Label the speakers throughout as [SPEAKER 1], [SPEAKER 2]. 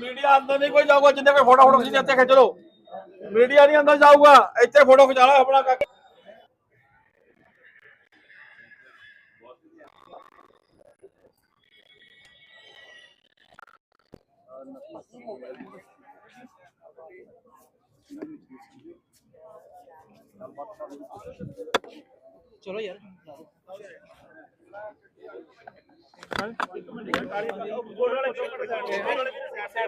[SPEAKER 1] Media ਅੰਦਰ ਨਹੀਂ ਕੋਈ ਜਾਊਗਾ, ਜਿੰਨੇ ਕੋਈ ਫੋਟੋ ਫੋਟੋ ਖਿੱਚਦੇ ਇੱਥੇ ਖਿੱਚ ਲਓ। ਮੀਡੀਆ ਨਹੀਂ ਅੰਦਰ ਜਾਊਗਾ, ਇੱਥੇ ਫੋਟੋ ਖਿਚਾ ਲਓ ਆਪਣਾ ਕਾਕਾ
[SPEAKER 2] ਚਲੋ ਯਾਰ।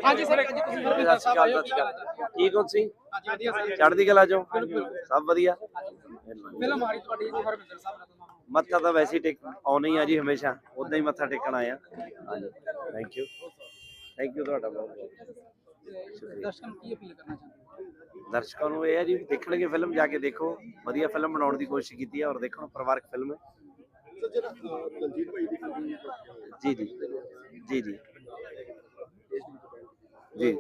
[SPEAKER 2] ਹਾਂਜੀ ਸਰ ਅੱਜ ਤੁਸੀਂ ਸਾਹਿਬ ਆਏ ਹੋ ਕੀ ਕਹਿਣਾ ਚਾਹੁੰਦੇ
[SPEAKER 3] ਠੀਕ ਹੋ ਤੁਸੀਂ
[SPEAKER 2] ਵਧੀਆ ਸਰ
[SPEAKER 3] ਚੜ੍ਹਦੀ ਕਲਾ ਚੋਂ। ਸਭ ਵਧੀਆ।
[SPEAKER 2] ਆ ਰਹੀ ਤੁਹਾਡੀ ਜੀ ਹਰਮਿੰਦਰ ਸਾਹਿਬ ਨਾਲ
[SPEAKER 3] ਮੱਥਾ ਤਾਂ ਵੈਸੇ ਟੇਕ ਆਉਣਾ ਹੀ ਆ ਜੀ ਹਮੇਸ਼ਾ। ਉਦਾਂ ਹੀ ਮੱਥਾ ਟੇਕਣ ਆਇਆ ਹਾਂਜੀ। ਥੈਂਕ ਯੂ ਥੈਂਕ ਯੂ ਤੁਹਾਡਾ ਬਹੁਤ ਬਹੁਤ।
[SPEAKER 2] ਦਰਸ਼ਕਾਂ ਨੂੰ ਕੀ ਅਪੀਲ ਕਰਨਾ ਚਾਹੁੰਦੇ
[SPEAKER 3] ਦਰਸ਼ਕਾਂ ਨੂੰ ਇਹ ਹੈ ਜੀ ਦੇਖਣਗੇ ਫਿਲਮ ਜਾ ਕੇ ਦੇਖੋ। ਵਧੀਆ ਫਿਲਮ ਬਣਾਉਣ ਦੀ ਕੋਸ਼ਿਸ਼ ਕੀਤੀ ਹੈ ਔਰ ਦੇਖਣ ਪਰਿਵਾਰਕ ਫਿਲਮ ਹੈ। ਜੀ ਜੀ। ਜੀ ਜੀ। ਜੀ।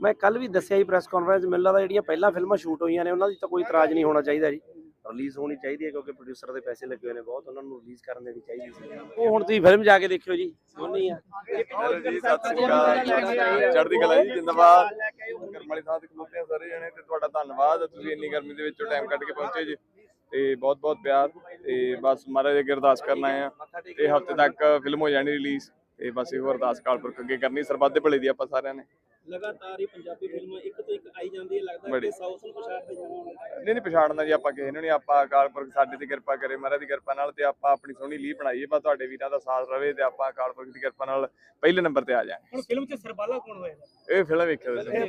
[SPEAKER 3] ਮੈਂ ਕੱਲ ਵੀ ਦੱਸਿਆ ਜੀ ਪ੍ਰੈਸ ਕਾਨਫਰੰਸ ਮੈਨੂੰ ਲੱਗਦਾ ਜਿਹੜੀਆਂ ਪਹਿਲਾਂ ਫਿਲਮਾਂ ਸ਼ੂਟ ਹੋਈਆਂ ਨੇ ਉਹਨਾਂ ਦੀ ਤਾਂ ਕੋਈ ਇਤਰਾਜ਼ ਨਹੀਂ ਹੋਣਾ ਚਾਹੀਦਾ ਜੀ। ਰਿਲੀਜ਼ ਹੋਣੀ ਚਾਹੀਦੀ ਹੈ ਕਿਉਂਕਿ ਪ੍ਰੋਡਿਊਸਰ ਦੇ ਪੈਸੇ ਲੱਗੇ ਹੋਏ ਨੇ ਬਹੁਤ ਉਹਨਾਂ ਨੂੰ ਰਿਲੀਜ਼ ਕਰਨ ਦੇਣੀ ਚਾਹੀਦੀ ਸੀ। ਉਹ ਹੁਣ ਤੁਸੀਂ ਫਿਲਮ ਜਾ ਕੇ ਦੇਖਿਓ ਜੀ ਸੋਹਣੀ ਆ।
[SPEAKER 4] ਜੀ ਸਤਿ ਸ੍ਰੀ ਅਕਾਲ ਚੜ੍ਹਦੀ ਕਲਾ ਜੀ ਜਿੰਦਾਬਾਦ। ਕਰਮ ਵਾਲੀ ਥਾਂ ਤੇ ਖਲੋਤੇ ਸਾਰੇ ਜਣੇ ਤੇ ਤੁਹਾਡਾ ਧੰਨਵਾਦ। ਤੁਸੀਂ ਇੰਨੀ ਗਰਮੀ ਦੇ ਵਿੱਚੋਂ ਟਾਈਮ ਕੱਢ ਕੇ ਪਹੁੰਚੇ ਜੀ। ਤੇ ਬਹੁਤ ਬਹੁਤ ਪਿਆਰ ਤੇ ਬਸ ਮਹਾਰਾਜ ਅੱਗੇ ਅਰਦਾਸ ਕਰਨ ਆਏ ਆ ਤੇ ਹਫ਼ਤੇ ਤੱਕ ਫਿਲਮ ਹੋ ਜਾਣੀ ਰਿਲੀਜ਼ ਤੇ ਬਸ ਇਹੋ ਅਰਦਾਸ ਕਾਲਪੁਰਖ ਅੱਗੇ ਕਰਨੀ ਸਰਬੱਤ ਦੇ ਭਲੇ ਦੀ ਆਪਾਂ ਸਾਰਿਆਂ ਨੇ।
[SPEAKER 5] ਲਗਾਤਾਰ ਹੀ ਪੰਜਾਬੀ ਫਿਲਮਾਂ ਇੱਕ ਤੋਂ ਇੱਕ ਆਈ ਜਾਂਦੀ ਹੈ ਲੱਗਦਾ। ਕਿ ਸਾਊਥ ਨੂੰ ਪਛਾੜ ਤੇ ਜਾਣਾ
[SPEAKER 4] ਨਹੀਂ ਨਹੀਂ ਪਛਾੜਨਾ ਜੀ ਆਪਾਂ ਕਿਸੇ ਨੂੰ ਨਹੀਂ ਆਪਾਂ ਅਕਾਲਪੁਰਖ ਸਾਡੇ ਤੇ ਕਿਰਪਾ ਕਰੇ ਮਹਾਰਾਜ ਦੀ ਕਿਰਪਾ ਨਾਲ ਤੇ ਆਪਾਂ ਆਪਣੀ ਸੋਹਣੀ ਲੀਹ ਬਣਾਈਏ ਬਸ ਤੁਹਾਡੇ ਵੀਰਾਂ ਦਾ ਸਾਥ ਰਵੇ ਤੇ ਆਪਾਂ ਅਕਾਲਪੁਰਖ ਦੀ ਕਿਰਪਾ ਨਾਲ ਪਹਿਲੇ ਨੰਬਰ ਤੇ ਆ ਜਾਾਂਗੇ।
[SPEAKER 5] ਹੁਣ ਫਿਲਮ 'ਚ ਸਰਬਾਲਾ ਕੌਣ ਹੋਏਗਾ?
[SPEAKER 4] ਇਹ ਫਿਲਮ ਵੇਖਿਓ ਤੁਸੀਂ